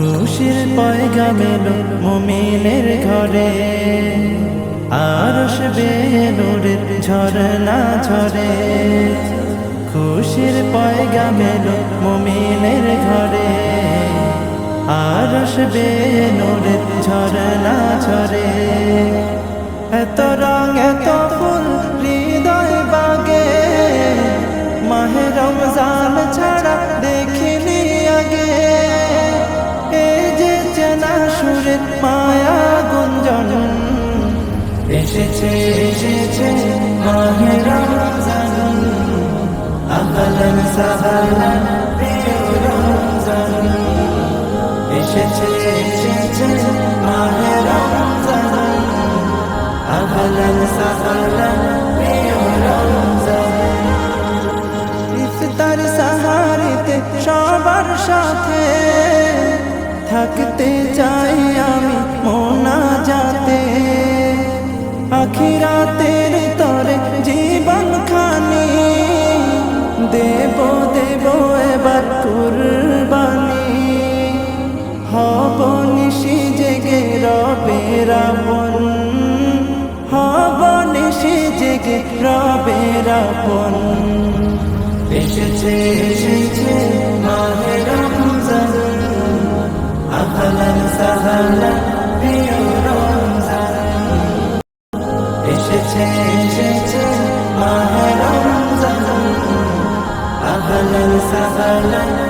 খুশির পয়গামে মুমিনের ঘরে। আরশ বেনুরের ঝরনা ঝরে। খুশির পয়গামে মুমিনের ঘরে। আরশ বেনুরের ঝরনা ঝরে। এত রং, এত সুরের মায়া গুঞ্জন এসেছে এসেছে মাহে রমজান এসেছে এসেছে মাহে রমজান সাহারিতে সবার সাথে থাকতে চাই আমি, মোনা যাতে আখিরাতের তরে জীবন খানি। দেব দেব এবার কুরবানি। হব নিশি জেগে রবে রাবণ হব নিশি জেগে রবে রাবণ এসেছে এসেছে মাহে এসেছে এসেছে মাহে রমজান আহলান সাহালান প্রিয় রমজান